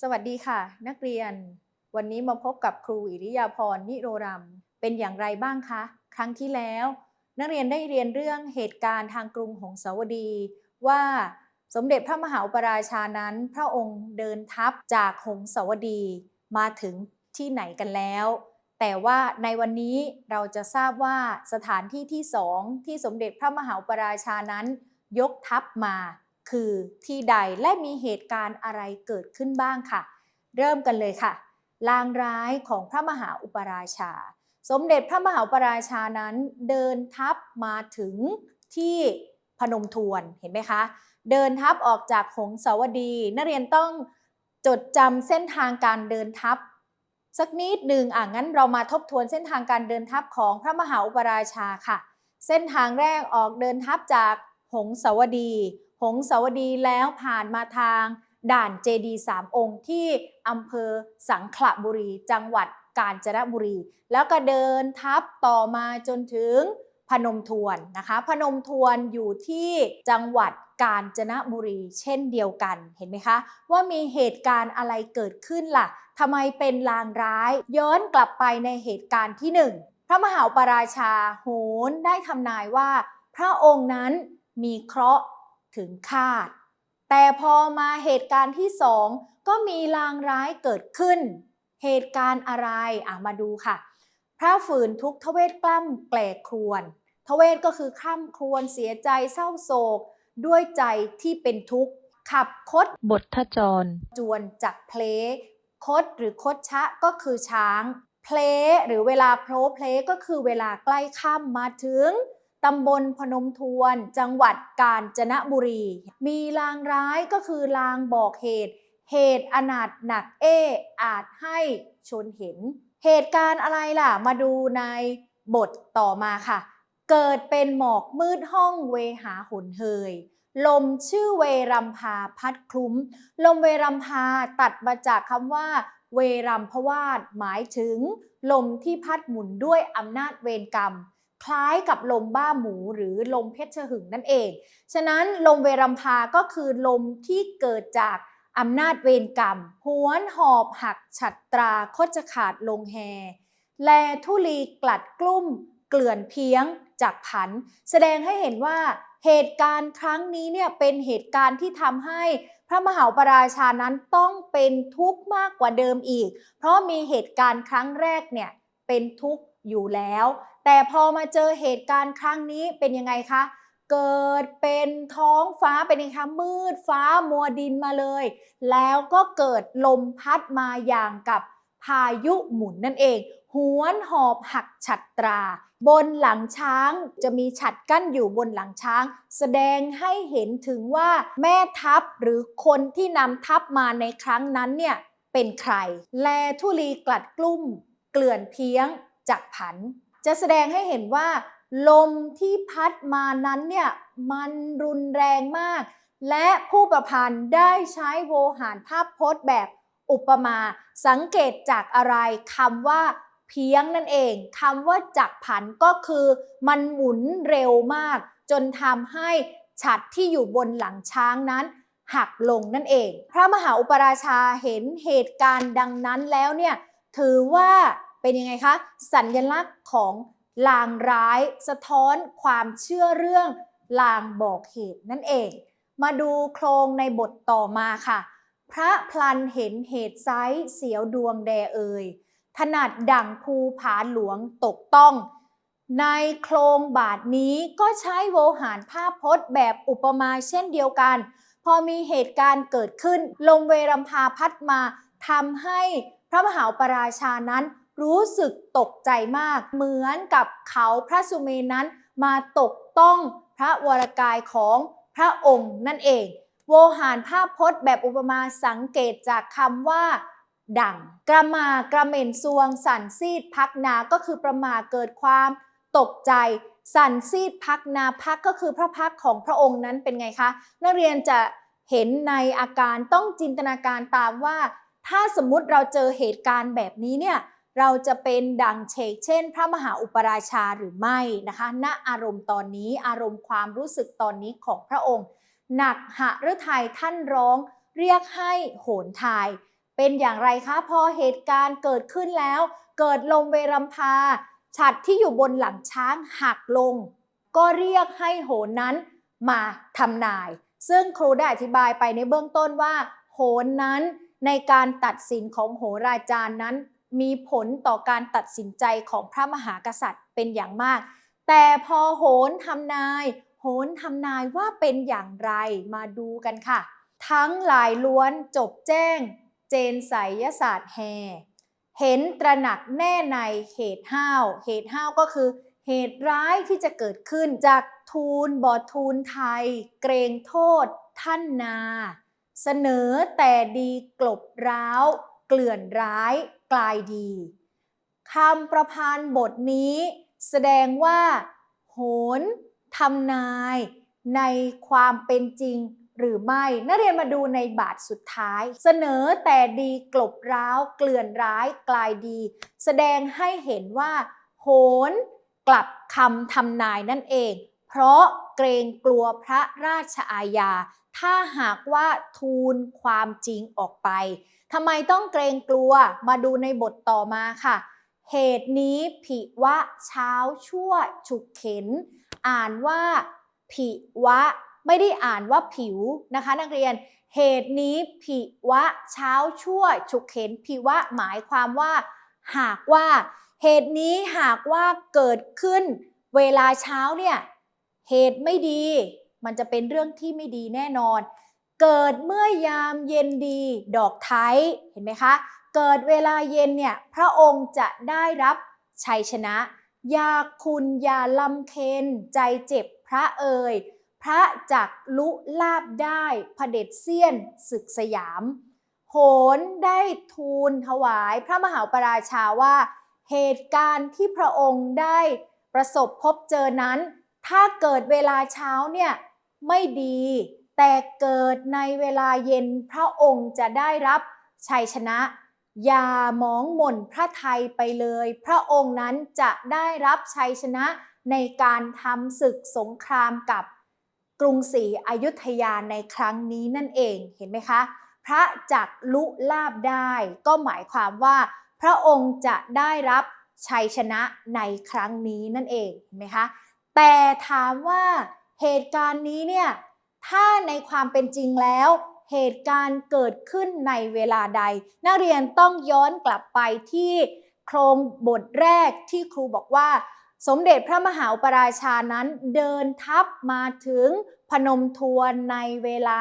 สวัสดีค่ะ นักเรียน วันนี้มาพบกับครูอิริยาพรนิโรรัม เป็นอย่างไรบ้างคะ ครั้งที่แล้ว นักเรียนได้เรียนเรื่องเหตุการณ์ทางกรุงหงสาวดี ว่าสมเด็จพระมหาอุปราชานั้น พระองค์เดินทัพจากหงสาวดีมาถึงที่ไหนกันแล้ว แต่ว่าในวันนี้เราจะทราบว่าสถานที่ที่สองที่สมเด็จพระมหาอุปราชานั้น ยกทัพมา คือที่ใดและมีเหตุการณ์อะไรเกิดขึ้นบ้างค่ะ เริ่มกันเลยค่ะ ลางร้ายของพระมหาอุปราชา สมเด็จพระมหาอุปราชานั้นเดินทัพมาถึงที่พนมทวนเห็นไหมคะ เดินทัพออกจากหงสาวดี นักเรียนต้องจดจำเส้นทางการเดินทัพสักนิดหนึ่งอะงั้นเรามาทบทวนเส้นทางการเดินทัพของพระมหาอุปราชาค่ะ เส้นทางแรกออกเดินทัพจากหงสาวดี งสาวดีแล้วผ่านมาทางด่านเจดีสามองค์ที่อำเภอสังขละบุรี จังหวัดกาญจนบุรี แล้วก็เดินทัพต่อมาจนถึงพนมทวนนะคะ พนมทวนอยู่ที่จังหวัดกาญจนบุรี เช่นเดียวกันเห็นไหมคะ ว่ามีเหตุการณ์อะไรเกิดขึ้นล่ะทำไมเป็นลางร้ายย้อนกลับไปในเหตุการณ์ที่หนึ่งพระมหาปราชาโหนได้ทำนายว่า พระองค์นั้นมีเคราะห์ ถึงคาด แต่พอมาเหตุการณ์ที่สองก็มีลางร้ายเกิดขึ้น เหตุการณ์อะไรอะมาดูค่ะ พระฝืนทุกข์ทเวศกล้ำแกลกครวนทเวศก็คือคร่ำครวญเสียใจเศร้าโศก ด้วยใจที่เป็นทุกข์ ขับคดบททจร จวนจากเพลคดหรือคดชะก็คือช้าง เพลหรือเวลาโพลเพลก็คือเวลาใกล้ค่ำมาถึง ตำบลพนมทวน จังหวัดกาญจนบุรี มีลางร้ายก็คือลางบอกเหตุ เหตุอนาถหนักเอ อาจให้ชนเห็น เหตุการณ์อะไรล่ะ มาดูในบทต่อมาค่ะ เกิดเป็นหมอกมืดห้องเวหาหนเฮย ลมชื่อเวรัมพาพัดคลุ้ม ลมเวรัมพาตัดมาจากคำว่า เวรัมพวาดหมายถึง ลมที่พัดหมุนด้วยอำนาจเวรกรรม คล้ายกับลมบ้าหมูหรือลมเพชรหึงนั่นเอง ฉะนั้นลมเวรัมพาก็คือลมที่เกิดจากอำนาจเวรกรรม หวนหอบหักฉัตราคดจะขาดลงแฮ แลทุลีกลัดกลุ้มเกลื่อนเพียงจากผัน แสดงให้เห็นว่าเหตุการณ์ครั้งนี้เนี่ยเป็นเหตุการณ์ที่ทำให้พระมหาปราชานั้นต้องเป็นทุกข์มากกว่าเดิมอีก เพราะมีเหตุการณ์ครั้งแรกเนี่ยเป็นทุกข์อยู่แล้ว แต่พอมาเจอเหตุการณ์ครั้งนี้เป็นยังไงคะ เกิดเป็นท้องฟ้าเป็นยังไงคะมืดฟ้ามัวดินมาเลย แล้วก็เกิดลมพัดมาอย่างกับพายุหมุนนั่นเอง หวนหอบหักฉัตรา บนหลังช้างจะมีฉัดกั้นอยู่บนหลังช้าง แสดงให้เห็นถึงว่าแม่ทัพหรือคนที่นำทัพมาในครั้งนั้นเนี่ยเป็นใคร แลทุลีกลัดกลุ้มเกลื่อนเพียงจากผัน จะแสดงให้เห็นว่า ลมที่พัดมานั้นเนี่ยมันรุนแรงมาก และผู้ประพันธ์ได้ใช้โวหารภาพพจน์แบบอุปมา สังเกตจากอะไรคำว่าเพียงนั่นเองคำว่าจักผันก็คือ มันหมุนเร็วมาก จนทำให้ฉัดที่อยู่บนหลังช้างนั้น หักลงนั่นเอง พระมหาอุปราชาเห็นเหตุการณ์ดังนั้นแล้วเนี่ยถือว่า เป็นยังไงคะ สัญลักษณ์ของลางร้ายสะท้อนความเชื่อเรื่องลางบอกเหตุนั่นเอง มาดูโครงในบทต่อมาค่ะ พระพลันเห็นเหตุไซส์เสียวดวงแดเอ่ยถนัดดั่งภูผาหลวงตกต้อง ในโครงบาทนี้ก็ใช้โวหารภาพพจน์แบบอุปมาเช่นเดียวกัน พอมีเหตุการณ์เกิดขึ้น ลมเวรัมพาพัดมาทำให้พระมหาปราชานั้น รู้สึกตกใจมาก เหมือนกับเขาพระสุเมนนั้นมาตกต้องพระวรกายของพระองค์นั่นเอง โวหารภาพพจน์แบบอุปมาสังเกตจากคำว่า ดังกระมากระเหม็นซวง สันซีดพักนาก็คือประมาเกิดความตกใจสันซีดพักนาพักก็คือพระพักของพระองค์นั้นเป็นไงคะนักเรียนจะเห็นในอาการต้องจินตนาการตามว่า ถ้าสมมุติเราเจอเหตุการณ์แบบนี้เนี่ย เราจะเป็นดังเชกเช่น พระมหาอุปราชาหรือไม่นะคะณอารมณ์ตอนนี้อารมณ์ความรู้สึกตอนนี้ของพระองค์ หนักหะฤทัยท่านร้องเรียกให้โหนทาย เป็นอย่างไรคะพอเหตุการณ์เกิดขึ้นแล้ว เกิดลมเวรัมพาฉัดที่อยู่บนหลังช้างหักลง ก็เรียกให้โหนนั้นมาทำนาย ซึ่งครูได้อธิบายไปในเบื้องต้นว่า โหนนั้นในการตัดสินของโหราจารย์นั้น มีผลต่อการตัดสินใจของพระมหากษัตริย์เป็นอย่างมาก แต่พอโหนทำนาย โหนทำนายว่าเป็นอย่างไรมาดูกันค่ะ ทั้งหลายล้วนจบแจ้ง เจนไสยศาสตร์แฮเห็นตระหนักแน่ในเหตุห้าว เหตุห้าวก็คือ เหตุร้ายที่จะเกิดขึ้นจากทูลบอทูลไทย เกรงโทษ ท่านนา เสนอแต่ดีกลบร้าว เกลื่อนร้ายกลายดีคำประพันธ์บทนี้แสดงว่า โหนทำนายในความเป็นจริงหรือไม่นักเรียนมาดูในบาทสุดท้าย เสนอแต่ดีกลบร้าว เกลื่อนร้ายกลายดี แสดงให้เห็นว่า โหนกลับคำทำนายนั่นเอง เพราะเกรงกลัวพระราชอาญา ถ้าหากว่าทูลความจริงออกไป ทำไมต้องเกรงกลัวมาดูในบทต่อมาค่ะ เหตุนี้ผิวะเช้าชั่วฉุกเข็น อ่านว่าผิวะ ไม่ได้อ่านว่าผิวนะคะ นักเรียน เหตุนี้ผิวะเช้าชั่วฉุกเข็นผิวะหมายความว่า หากว่า เหตุนี้หากว่าเกิดขึ้น เวลาเช้าเนี่ยเหตุไม่ดี มันจะเป็นเรื่องที่ไม่ดีแน่นอน เกิดเมื่อยามเย็นดีดอกไทยเห็นไหมคะ เกิดเวลาเย็นเนี่ยพระองค์จะได้รับชัยชนะอยาคุณอย่าลำเคนใจเจ็บพระเอ่ยพระจักลุลาบได้พเด็จเสี้ยนศึกสยาม โหนได้ทูลถวายพระมหาปราชาว่า เหตุการณ์ที่พระองค์ได้ประสบพบเจอนั้น ถ้าเกิดเวลาเช้าเนี่ยไม่ดี แต่เกิดในเวลาเย็นพระองค์จะได้รับชัยชนะ อย่ามองหม่นพระไทยไปเลย พระองค์นั้นจะได้รับชัยชนะในการทำศึกสงครามกับกรุงศรีอยุธยาในครั้งนี้นั่นเองเห็นไหมคะ พระจักลุลาบได้ ก็หมายความว่า พระองค์จะได้รับชัยชนะในครั้งนี้นั่นเองเห็นไหมคะแต่ถามว่าเหตุการณ์นี้เนี่ย ถ้าในความเป็นจริงแล้ว เหตุการณ์เกิดขึ้นในเวลาใด นักเรียนต้องย้อนกลับไปที่โครงบทแรกที่ครูบอกว่า สมเด็จพระมหาอุปราชานั้นเดินทัพมาถึงพนมทวนในเวลา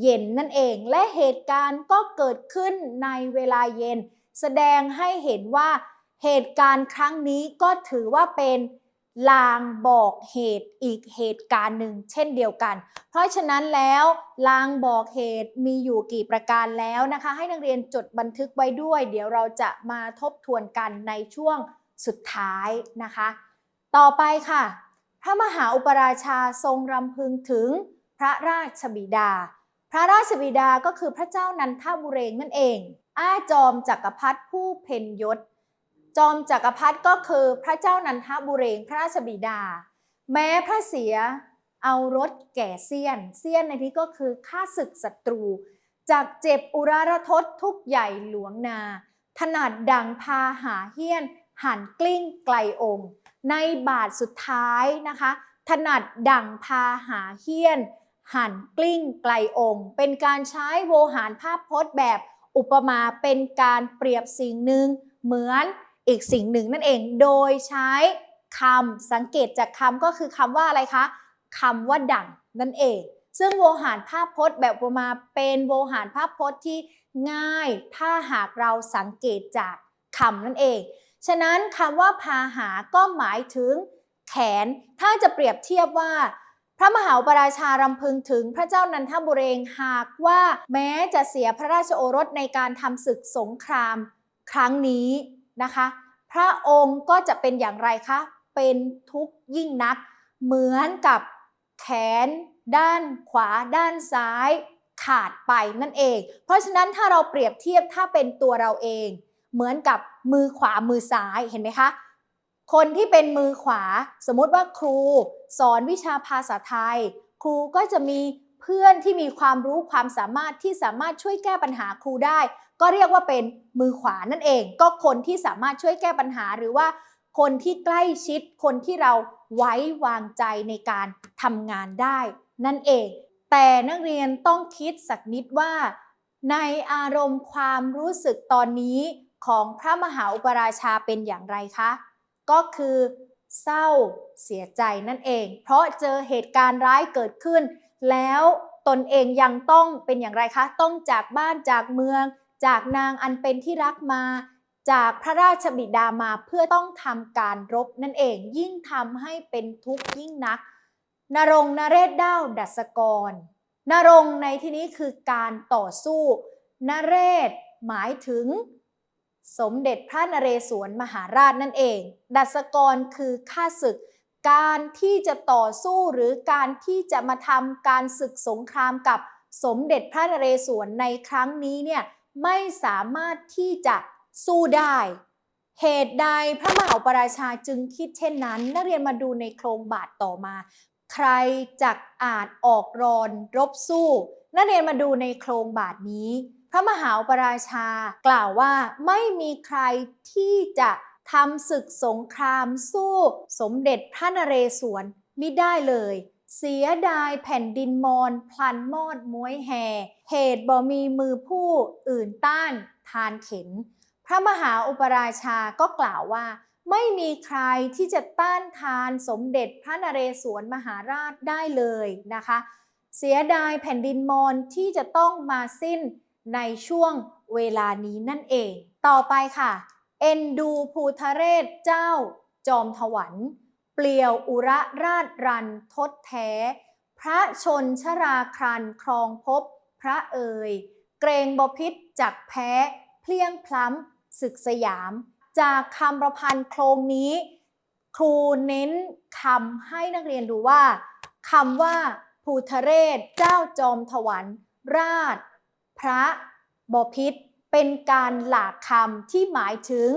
เย็นนั่นเอง และเหตุการณ์ก็เกิดขึ้นในเวลาเย็น แสดงให้เห็นว่าเหตุการณ์ครั้งนี้ก็ถือว่าเป็น ลางบอกเหตุอีกเหตุการณ์หนึ่งเช่นเดียวกัน เพราะฉะนั้นแล้วลางบอกเหตุมีอยู่กี่ประการแล้วนะคะ ให้นักเรียนจดบันทึกไว้ด้วย เดี๋ยวเราจะมาทบทวนกันในช่วงสุดท้ายนะคะ ต่อไปค่ะ พระมหาอุปราชาทรงรำพึงถึงพระราชบิดา พระราชบิดาก็คือพระเจ้านันทบุเรงนั่นเอง อาจอมจักรพรรดิผู้เพ็ญยศ จอมจักรพรรดิก็คือพระเจ้านันทบุเรงพระราชบิดา แม้พระเสียเอารถแก่เซียน เซียนในที่ก็คือฆ่าศึกศัตรู จากเจ็บอุรารทศทุกใหญ่หลวงนา ถนัดดังพาหาเฮี้ยน หันกลิ้งไกลองค์ ในบาทสุดท้ายนะคะ ถนัดดังพาหาเฮี้ยน หันกลิ้งไกลองค์ เป็นการใช้โวหารภาพพจน์แบบอุปมาเป็นการเปรียบสิ่งหนึ่งเหมือน อีกสิ่งหนึ่งนั่นเอง โดยใช้คำสังเกตจากคำก็คือคำว่าอะไรคะคำว่าดังนั่นเอง ซึ่งโวหารภาพพจน์แบบอุปมาเป็นโวหารภาพพจน์ที่ง่าย ถ้าหากเราสังเกตจากคำนั่นเอง ฉะนั้นคำว่าพาหาก็หมายถึงแขน ถ้าจะเปรียบเทียบว่า พระมหาปราชารำพึงถึงพระเจ้านันทบุเรงหากว่าแม้จะเสียพระราชโอรสในการทำศึกสงคราม ครั้งนี้ นะคะ พระองค์ก็จะเป็นอย่างไรคะ เป็นทุกข์ยิ่งนัก เหมือนกับแขน ด้านขวา ด้านซ้ายขาดไปนั่นเอง เพราะฉะนั้นถ้าเราเปรียบเทียบถ้าเป็นตัวเราเอง เหมือนกับมือขวามือซ้ายเห็นไหมคะ คนที่เป็นมือขวา สมมติว่าครูสอนวิชาภาษาไทย ครูก็จะมี เพื่อนที่มีความรู้ความสามารถที่สามารถช่วยแก้ปัญหาครูได้ ก็เรียกว่าเป็นมือขวานั่นเอง ก็คนที่สามารถช่วยแก้ปัญหาหรือว่า คนที่ใกล้ชิด คนที่เราไว้วางใจในการทำงานได้ นั่นเอง แต่นักเรียนต้องคิดสักนิดว่า ในอารมณ์ความรู้สึกตอนนี้ของพระมหาอุปราชาเป็นอย่างไรคะ ก็คือเศร้าเสียใจนั่นเอง เพราะเจอเหตุการณ์ร้ายเกิดขึ้น แล้วตนเองยังต้องเป็นอย่างไรคะ ต้องจากบ้านจากเมือง จากนางอันเป็นที่รักมา จากพระราชบิดามาเพื่อต้องทำการรบนั่นเองยิ่งทำให้เป็นทุกข์ยิ่งนัก นรงนเรศด้าวดัสกร นรงในที่นี้คือการต่อสู้ นเรศหมายถึง สมเด็จพระนเรศวรมหาราชนั่นเอง ดัสกรคือข้าศึก การที่จะต่อสู้หรือการที่จะมาทำการศึกสงครามกับสมเด็จพระนเรศวรในครั้งนี้เนี่ยไม่สามารถที่จะสู้ได้ เหตุใดพระมหาปราชาจึงคิดเช่นนั้น นักเรียนมาดูในโครงบาทต่อมา ใครจักอาจออกรอนรบสู้ นักเรียนมาดูในโครงบาทนี้ พระมหาปราชากล่าวว่าไม่มีใครที่จะ ทำศึกสงครามสู้ สมเด็จพระนเรศวรมิได้เลย เสียดายแผ่นดินมอนพลันมอดม้วยแห่เหตุบ่มีมือผู้อื่นต้านทานเข็น พระมหาอุปราชาก็กล่าวว่า ไม่มีใครที่จะต้านทานสมเด็จพระนเรศวรมหาราชได้เลยนะคะ เสียดายแผ่นดินมอนที่จะต้องมาสิ้นในช่วงเวลานี้นั่นเอง ต่อไปค่ะ เอ็นดูภูทะเรศเจ้า จอมถวัน เปลี่ยวอุระราชรันทดแท้ พระชนชราครันครองพบพระเอ่ย เกรงบพิษจักแพ้ เพลียงพล้ำศึกสยาม จากคำประพันธ์โครงนี้ ครูเน้นคำให้นักเรียนดูว่าคำว่าภูทะเรศเจ้าจอมถวัน ราช พระบพิษ เป็นการหลากคำที่หมายถึง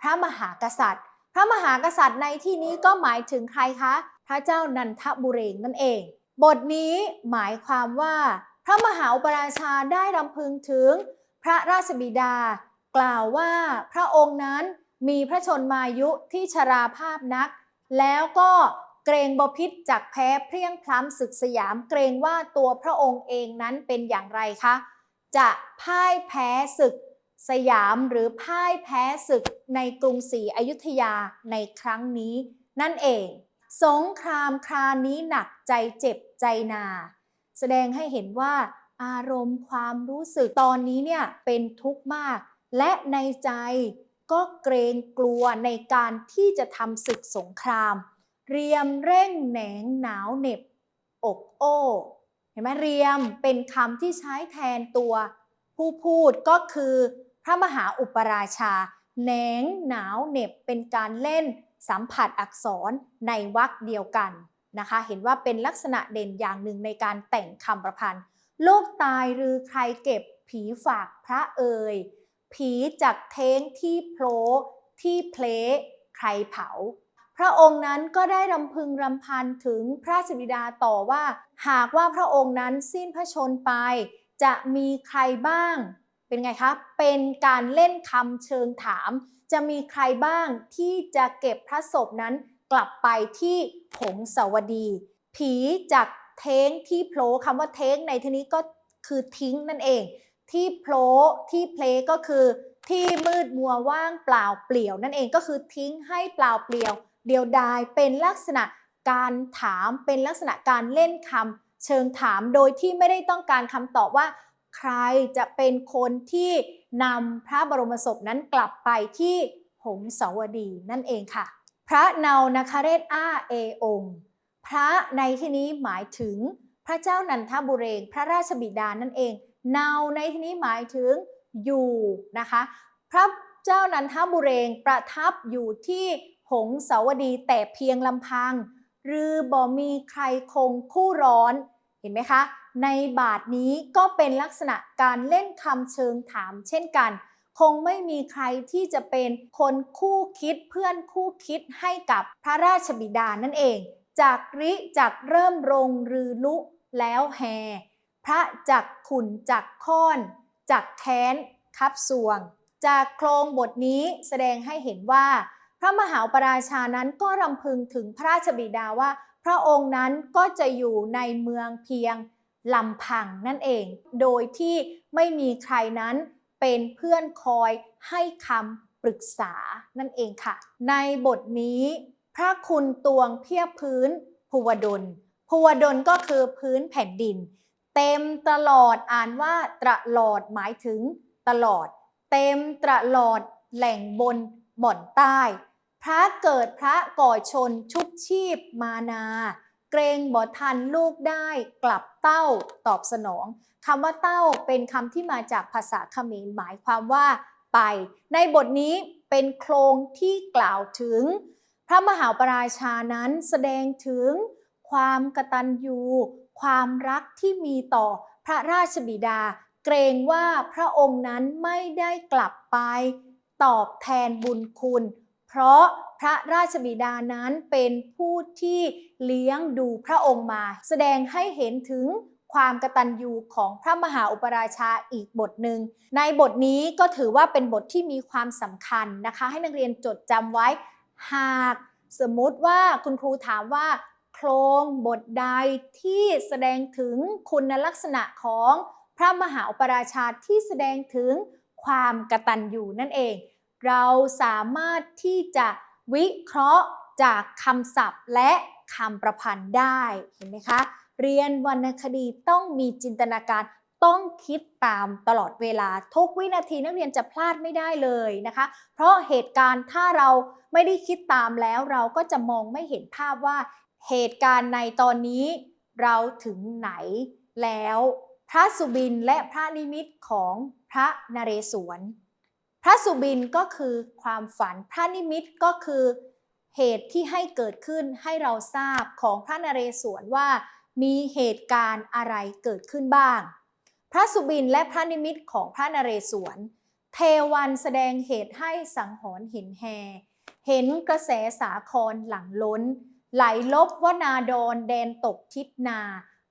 พระมหากษัตริย์ พระมหากษัตริย์ในที่นี้ก็หมายถึงใครคะ พระเจ้านันทบุเรงนั่นเอง บทนี้หมายความว่า พระมหาอุปราชาได้รำพึงถึง พระราชบิดา กล่าวว่าพระองค์นั้นมีพระชนมายุที่ชราภาพนัก แล้วก็เกรงบพิษจากแพ้เพรียงพล้ำศึกสยามเกรงว่าตัวพระองค์เองนั้นเป็นอย่างไรคะ จะพ่ายแพ้ศึกสยามหรือพ่ายแพ้ศึกในกรุงศรีอยุธยาในครั้งนี้ นั่นเอง สงครามครานี้หนักใจเจ็บใจนา แสดงให้เห็นว่าอารมณ์ความรู้สึกตอนนี้เนี่ยเป็นทุกข์มาก และในใจก็เกรงกลัวในการที่จะทำศึกสงคราม เรียมเร่งแหนงหนาวเหน็บอกโอ้ เห็นไหมเรียมเป็นคำที่ใช้แทนตัวผู้พูดก็คือพระมหาอุปราชาแหนงหนาวเหน็บเป็นการเล่นสัมผัสอักษรในวรรคเดียวกันนะคะ เห็นว่าเป็นลักษณะเด่นอย่างหนึ่งในการแต่งคำประพันธ์ โลกตายหรือใครเก็บผีฝากพระเอ่ยผีจากเท้งที่โผลที่เพลใครเผา ระองค์นั้นก็ได้รำพึงรำพันถึงพระสิบิดาต่อว่า หากว่าพระองค์นั้นสิ้นพระชนไป จะมีใครบ้าง เป็นไงคะ เป็นการเล่นคำเชิงถาม จะมีใครบ้างที่จะเก็บพระศพนั้นกลับไปที่ผงสวดี ผีจากเท้งที่โผล่คำว่าเท้งในที่นี้ก็คือทิ้งนั่นเอง ที่โผล่ที่เพลก็คือ ที่มืดมัวว่างเปล่าเปลี่ยวนั่นเองก็คือทิ้งให้เปล่าเปลี่ยว เดียวดายเป็นลักษณะการถามเป็นลักษณะการเล่นคำเชิงถามโดยที่ไม่ได้ต้องการคำตอบว่า ใครจะเป็นคนที่นำพระบรมศพนั้นกลับไปที่หงสาวดีนั่นเองค่ะ พระเนานคเรศอ้าเอองพระในที่นี้หมายถึงพระเจ้านันทบุเรง พระราชบิดานั่นเอง เนาในที่นี้หมายถึงอยู่นะคะ พระเจ้านันทบุเรงประทับอยู่ที่ หงสาวดีแต่เพียงลำพัง หรือบ่มีใครคงคู่ร้อน เห็นไหมคะ ในบาทนี้ก็เป็นลักษณะการเล่นคำเชิงถามเช่นกัน คงไม่มีใครที่จะเป็นคนคู่คิดเพื่อนคู่คิดให้กับพระราชบิดานั่นเอง จากริจากเริ่มรงรือลุแล้วแฮพระจักขุนจักค้อนจักแค้นคับสวง จากโครงบทนี้แสดงให้เห็นว่า พระมหาปราชานั้นก็รำพึงถึงพระราชบิดาว่า พระองค์นั้นก็จะอยู่ในเมืองเพียงลำพังนั่นเอง โดยที่ไม่มีใครนั้นเป็นเพื่อนคอยให้คำปรึกษานั่นเองค่ะ ในบทนี้ พระคุณตวงเพียบพื้นภูวดลภูวดลก็คือพื้นแผ่นดิน เต็มตลอดอ่านว่าตลอดหมายถึงตลอด เต็มตลอดแหล่งบนบ่อนใต้ พระเกิดพระก่อชนชุบชีพมานา เกรงบ่ทันลูกได้กลับเต้าตอบสนองคำว่าเต้าเป็นคำที่มาจากภาษาเขมรหมายความว่าไป ในบทนี้เป็นโครงที่กล่าวถึง พระมหาปราชานั้นแสดงถึงความกตัญญูความรักที่มีต่อพระราชบิดา เกรงว่าพระองค์นั้นไม่ได้กลับไป ตอบแทนบุญคุณ เพราะพระราชบิดานั้นเป็นผู้ที่เลี้ยงดูพระองค์มา แสดงให้เห็นถึงความกตัญญูของพระมหาอุปราชาอีกบทหนึ่ง ในบทนี้ก็ถือว่าเป็นบทที่มีความสำคัญนะคะ ให้นักเรียนจดจำไว้ หากสมมติว่าคุณครูถามว่า โครงบทใดที่แสดงถึงคุณลักษณะของพระมหาอุปราชาที่แสดงถึงความกตัญญูนั่นเอง เราสามารถที่จะวิเคราะห์จากคำศัพท์และคำประพันธ์ได้เห็นไหมคะ เรียนวรรณคดีต้องมีจินตนาการต้องคิดตามตลอดเวลาทุกวินาทีนักเรียนจะพลาดไม่ได้เลยนะคะ เพราะเหตุการณ์ถ้าเราไม่ได้คิดตามแล้ว เราก็จะมองไม่เห็นภาพว่าเหตุการณ์ในตอนนี้เราถึงไหนแล้ว พระสุบินและพระนิมิตของพระนเรศวร พระสุบินก็คือความฝัน พระนิมิตก็คือเหตุที่ให้เกิดขึ้นให้เราทราบของพระนเรศวรว่ามีเหตุการณ์อะไรเกิดขึ้นบ้าง พระสุบินและพระนิมิตของพระนเรศวร เทวันแสดงเหตุให้สังหรณ์เห็นแฮเห็นกระแสสาครหลังล้น ไหลลบวนาดรแดนตกทิศนา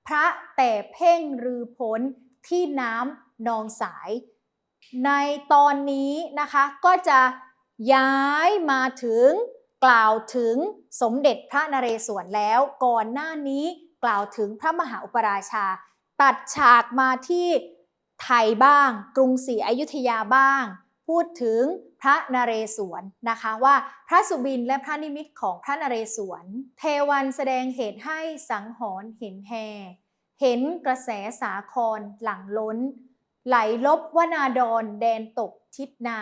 พระแต่เพ่งรือพ้นที่น้ำนองสาย ในตอนนี้นะคะก็จะย้ายมาถึงกล่าวถึงสมเด็จพระนเรศวรแล้ว ก่อนหน้านี้กล่าวถึงพระมหาอุปราชา ตัดฉากมาที่ไทยบ้าง กรุงศรีอยุธยาบ้าง พูดถึงพระนเรศวรนะคะว่าพระสุบินและพระนิมิตของพระนเรศวรเทวันแสดงเหตุให้สังหรณ์เห็นแฮเห็นกระแสสาครหลังล้น ไหลลบวนาดรแดนตกทิศนา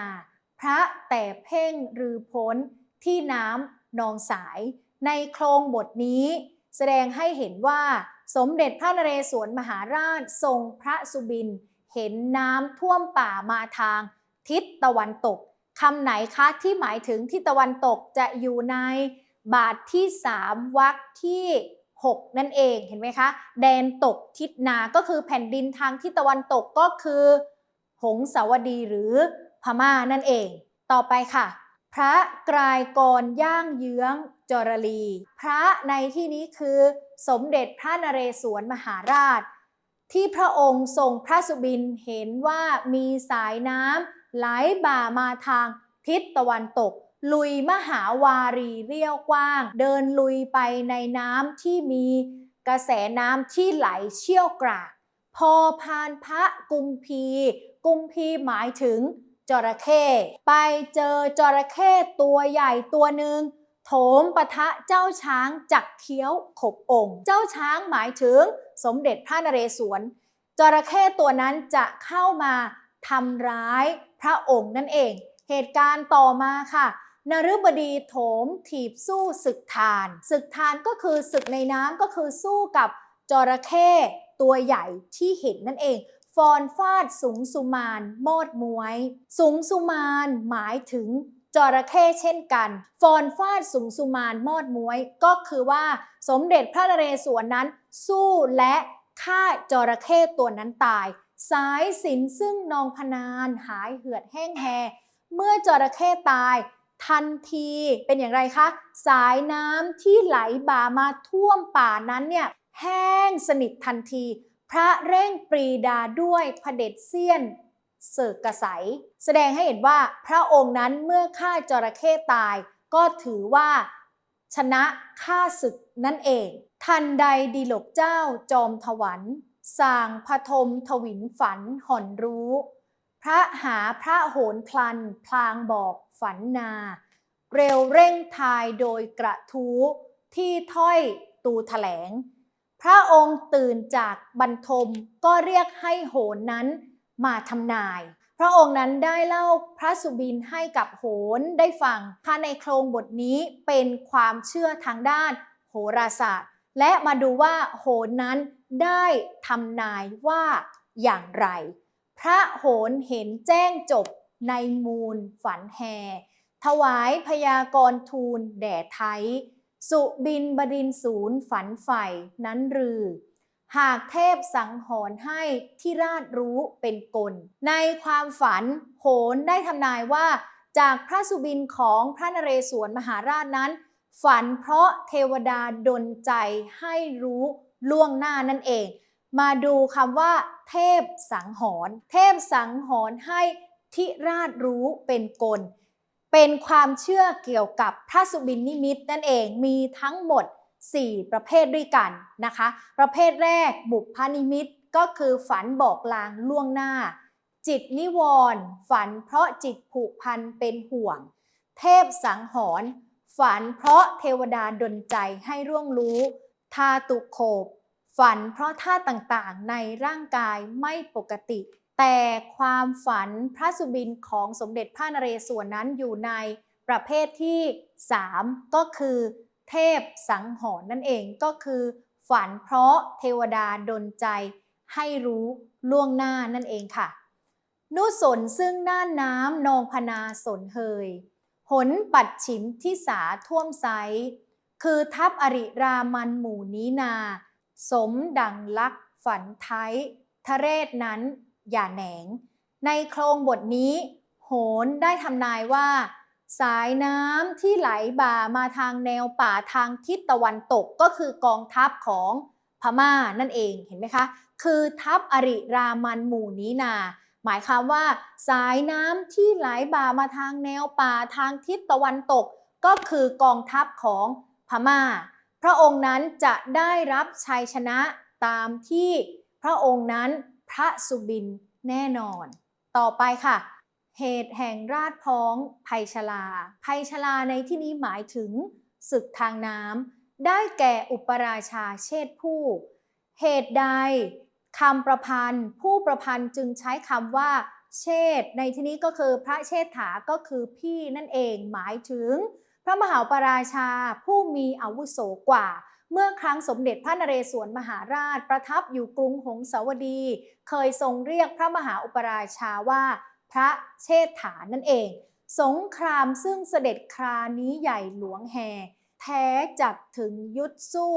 พระแต่เพ่งรือพ้นที่น้ำนองสาย ในโครงบทนี้ แสดงให้เห็นว่าสมเด็จพระนเรศวรมหาราชทรงพระสุบิน เห็นน้ำท่วมป่ามาทาง ทิศตะวันตกคำไหนคะที่หมายถึงทิศตะวันตกจะอยู่ในบาทที่ 3วรรคที่ 6 นั่นเองเห็นไหมคะ แดนตกทิศนาก็คือแผ่นดินทางทิศตะวันตกก็คือ หงสาวดีหรือพม่านั่นเอง ต่อไปค่ะ พระกรายกรย่างเยื้องจรลี พระในที่นี้คือ สมเด็จพระนเรศวรมหาราช ที่พระองค์ทรงพระสุบินเห็นว่ามีสายน้ำไหลบ่ามาทางทิศตะวันตก ลุยมหาวารีเรียวกว้าง เดินลุยไปในน้ำที่มีกระแสน้ำที่ไหลเชี่ยวกรากพอพานพระกุมพี กุมพีหมายถึงจระเข้ไปเจอจระเข้ตัวใหญ่ตัวหนึ่งโถมปะทะเจ้าช้างจักเคี้ยวขบองค์ เจ้าช้างหมายถึงสมเด็จพระนเรศวรจระเข้ตัวนั้นจะเข้ามาทำร้ายพระองค์นั่นเอง เหตุการณ์ต่อมาค่ะ นฤบดีโถมถีบสู้ศึกทาน ศึกทานก็คือศึกในน้ำก็คือสู้กับจระเข้ตัวใหญ่ที่เห็นนั่นเองฟอนฟาดสูงสุมานโมดมวย สูงสุมานหมายถึงจระเข้เช่นกันฟอนฟาดสูงสุมานมอดมวย ก็คือว่าสมเด็จพระนเรศวรนั้น สู้และฆ่าจระเข้ตัวนั้นตาย สายสินซึ่งนองพนานหายเหือดแห้งแฮเมื่อจระเข้ตาย ทันทีเป็นอย่างไรคะ สายน้ำที่ไหลบ่ามาท่วมป่านั้นเนี่ยแห้งสนิททันที พระเร่งปรีดาด้วยพระเด็จเสี้ยนเสกกระใสแสดงให้เห็นว่าพระองค์นั้นเมื่อฆ่าจระเข้ตาย ก็ถือว่า ชนะฆ่าศึกนั่นเอง ทันใดดีหลกเจ้าจอมถวันสร้างพทมทวินฝันห่อนรู้ พระหาพระโหนพลัน พลางบอก ฝันนา เร็วเร่งทายโดยกระทู้ที่ถ้อยตูแถลง พระองค์ตื่นจากบรรทมก็เรียกให้โหนนั้นมาทำนาย พระองค์นั้นได้เล่าพระสุบินให้กับโหนได้ฟังค่ะในโครงบทนี้เป็นความเชื่อทางด้านโหราศาสตร์ และมาดูว่าโหนนั้นได้ทำนายว่าอย่างไร พระโหนเห็นแจ้งจบ ในมูลฝันแห่ถวายพยากรทูลแด่ไทย สุบินบดินศูนย์ฝันใฝ่นั้นรือ หากเทพสังหรณ์ให้ที่ราชรู้เป็นกล ในความฝันโหนได้ทำนายว่า จากพระสุบินของพระนเรศวรมหาราชนั้น ฝันเพราะเทวดาดลใจให้รู้ล่วงหน้านั่นเอง มาดูคำว่า เทพสังหรณ์เทพสังหรณ์ให้ ทิราชรู้เป็นกล เป็นความเชื่อเกี่ยวกับพระสุบินนิมิตนั่นเองมีทั้งหมด 4 ประเภทด้วยกันนะคะ ประเภทแรกบุพนิมิตก็คือฝันบอกลางล่วงหน้า จิตนิวรณ์ฝันเพราะจิตผูกพันเป็นห่วง เทพสังหรณ์ฝันเพราะเทวดาดลใจให้ร่วงรู้ ทาตุโขบ ฝันเพราะท่าตุต่างๆในร่างกายไม่ปกติ แต่ความฝันพระสุบินของสมเด็จพระนเรศวรนั้นอยู่ในประเภทที่ 3 ก็คือเทพสังหรณ์นั่นเองก็คือ ฝันเพราะเทวดาดลใจให้รู้ล่วงหน้านั่นเองค่ะ นุสนซึ่งหน่าน้ำนองพนาสนเฮย หนปัดฉิมที่สาท่วมไซ คือทัพอริรามันหมู่นี้นา สมดังลักฝันไทยทะเรศนั้น อย่าแหนง ในโครงบทนี้ โหนได้ทำนายว่า สายน้ำที่ไหลบ่ามาทางแนวป่าทางทิศตะวันตกก็คือกองทัพของพม่านั่นเองเห็นไหมคะ คือทัพอริรามันหมู่นี้นาหมายความว่า สายน้ำที่ไหลบ่ามาทางแนวป่าทางทิศตะวันตก ก็คือกองทัพของพม่า พระองค์นั้นจะได้รับชัยชนะตามที่พระองค์นั้น พระสุบินแน่นอน ต่อไปค่ะ เหตุแห่งราชพ้องภัยชลาภัยชลาในที่นี้หมายถึงศึกทางน้ำได้แก่อุปราชาเชษผู้ เหตุใดคำประพันธ์ ผู้ประพันธ์จึงใช้คำว่าเชษในที่นี้ก็คือพระเชษฐาก็คือพี่นั่นเองหมายถึง พระมหาอุปราชาผู้มีอาวุโสกว่า เมื่อครั้งสมเด็จพระนเรศวรมหาราชประทับอยู่กรุงหงสาวดี เคยทรงเรียกพระมหาอุปราชาว่า พระเชษฐานั่นเอง สงครามซึ่งเสด็จครานี้ใหญ่หลวงแห่แท้จับถึงยุทธสู้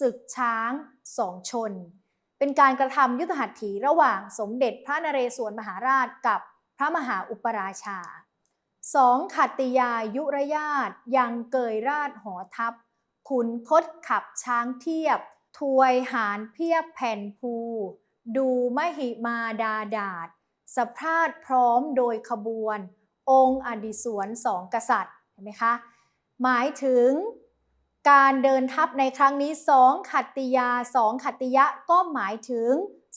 ศึกช้างสองชน เป็นการกระทำยุทธหัตถีระหว่างสมเด็จพระนเรศวรมหาราชกับพระมหาอุปราชาสองขัตติยายุรญาตยังเกยราชหอทัพ ขุนคดขับช้างเทียบ ทวยหารเพียบแผ่นภู ดูมหิมาดาดาษสพราดพร้อมโดยขบวน องค์อดิสวนสองกษัตริย์เห็นไหมคะ หมายถึงการเดินทัพในครั้งนี้สองขัตติยาสองขัตติยะก็หมายถึง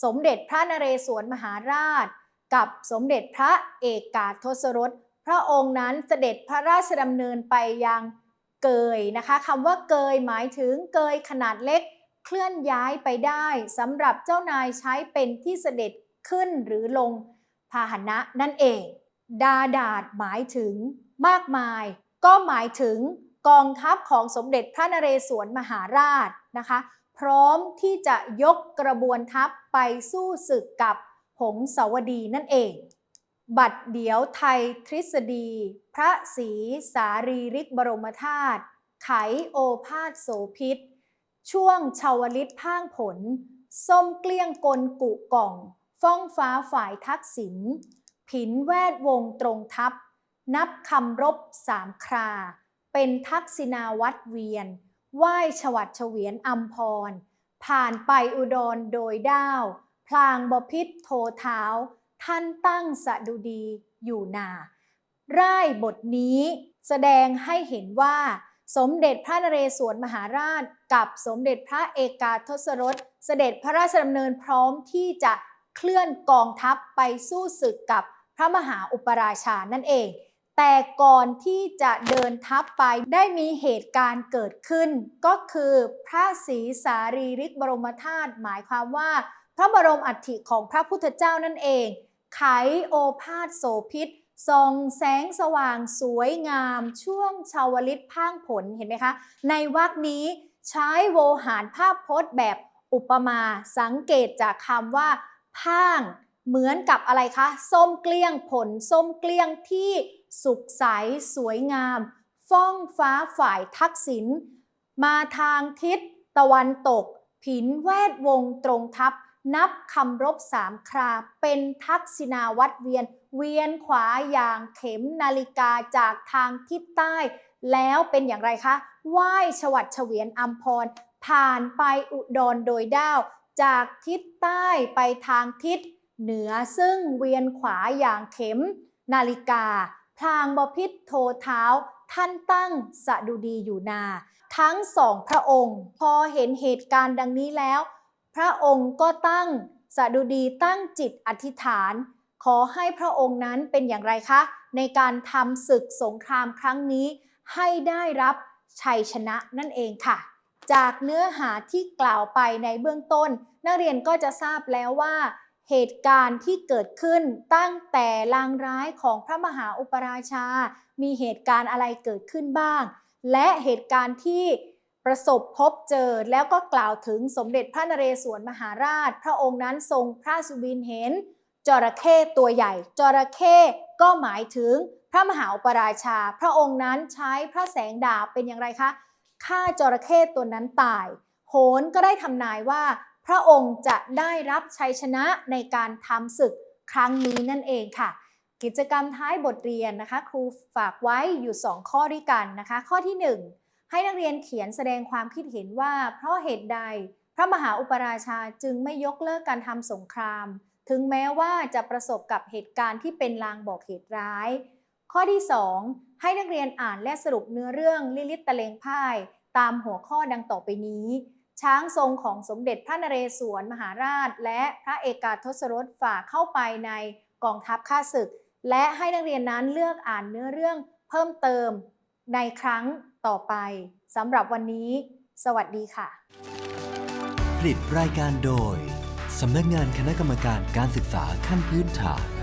สมเด็จพระนเรศวรมหาราช กับสมเด็จพระเอกกาทศรส พระองค์นั้นเสด็จพระราชดำเนินไปยัง เกยนะคะคำว่าเกยหมายถึงเกยขนาดเล็กเคลื่อนย้ายไปได้สำหรับเจ้านายใช้เป็นที่เสด็จขึ้นหรือลงพาหนะนั่นเอง ดาดาดหมายถึงมากมาย ก็หมายถึงกองทัพของสมเด็จพระนเรศวรมหาราชนะคะ พร้อมที่จะยกกระบวนทัพไปสู้ศึกกับหงสาวดีนั่นเอง บัดเดี๋ยวไทยทฤษฎี พระศรีสารีริกบรมธาตุไขโอภาสโสพิษ ช่วงชาวลิตพ่างผล ส้มเกลี้ยงกลกุกล่อง ฟ้องฟ้าฝ่ายทักษิณผินแวดวงตรงทัพ นับคำรบสามครา เป็นทักษิณาวัดเวียน ไหว้ฉวัดเฉวียนอัมพร ผ่านไปอุดรโดยด้าว พลางบพิษโทเท้า ท่านตั้งสะดุดีอยู่นาร่ายบทนี้แสดงให้เห็นว่า สมเด็จพระนเรศวรมหาราช กับสมเด็จพระเอกาทศรสเสด็จพระราชดำเนินพร้อมที่จะเคลื่อนกองทัพไปสู้ศึกกับพระมหาอุปราชานั่นเอง แต่ก่อนที่จะเดินทัพไปได้มีเหตุการณ์เกิดขึ้น ก็คือพระศรีสารีริกบรมธาตุหมายความว่า พระบรมอัฐิของพระพุทธเจ้านั่นเอง ไขโอภาสโสพิษส่องแสงสว่างสวยงาม ช่วงชาวลิตพ่างผลเห็นไหมคะ ในวรรคนี้ใช้โวหารภาพพจน์แบบอุปมาสังเกตจากคำว่าพ่าง เหมือนกับอะไรคะ ส้มเกลี้ยงผล ส้มเกลี้ยงที่สุขใสสวยงาม ฟ้องฟ้าฝ่ายทักษิณมาทางทิศตะวันตก ผินแวดวงตรงทัพ นับคำรบสามครา เป็นทักษิณาวัดเวียน เวียนขวาอย่างเข็มนาฬิกาจากทางทิศใต้ แล้วเป็นอย่างไรคะไหว้ฉวัดเฉวียนอัมพร ผ่านไปอุดรโดยด้าว จากทิศใต้ไปทางทิศ เหนือซึ่งเวียนขวาอย่างเข็ม นาฬิกา พลางบพิษโทเท้าท่านตั้งสะดุดีอยู่นา ทั้งสองพระองค์ พอเห็นเหตุการณ์ดังนี้แล้ว พระองค์ก็ตั้งสดุดีตั้งจิตอธิษฐาน ขอให้พระองค์นั้นเป็นอย่างไรคะ ในการทำศึกสงครามครั้งนี้ ให้ได้รับชัยชนะนั่นเองค่ะ จากเนื้อหาที่กล่าวไปในเบื้องต้น นักเรียนก็จะทราบแล้วว่า เหตุการณ์ที่เกิดขึ้นตั้งแต่ลางร้ายของพระมหาอุปราชา มีเหตุการณ์อะไรเกิดขึ้นบ้าง และเหตุการณ์ที่ ประสบพบเจอแล้วก็กล่าวถึงสมเด็จพระนเรศวรมหาราช พระองค์นั้นทรงพระสุบินเห็นจระเข้ตัวใหญ่ จระเข้ก็หมายถึงพระมหาอุปราชา พระองค์นั้นใช้พระแสงดาบเป็นอย่างไรคะฆ่าจระเข้ตัวนั้นตาย โหนก็ได้ทำนายว่า พระองค์จะได้รับชัยชนะในการทำศึกครั้งนี้นั่นเองค่ะ กิจกรรมท้ายบทเรียนนะคะ ครูฝากไว้อยู่ 2 ข้อด้วยกันนะคะ ข้อที่ 1 ให้นักเรียนเขียนแสดงความคิดเห็นว่า เพราะเหตุใด พระมหาอุปราชาจึงไม่ยกเลิกการทำสงคราม ถึงแม้ว่าจะประสบกับเหตุการณ์ที่เป็นลางบอกเหตุร้าย ข้อที่ 2 ให้นักเรียนอ่านและสรุปเนื้อเรื่องลิลิตตะเลงพ่ายตามหัวข้อดังต่อไปนี้ ช้างทรงของสมเด็จพระนเรศวรมหาราช และพระเอกาทศรสฝากเข้าไปในกองทัพข้าศึก และให้นักเรียนนั้นเลือกอ่านเนื้อเรื่องเพิ่มเติมในครั้ง ต่อไปสำหรับวันนี้ สวัสดีค่ะ ผลิตรายการโดยสำนักงานคณะกรรมการการศึกษาขั้นพื้นฐาน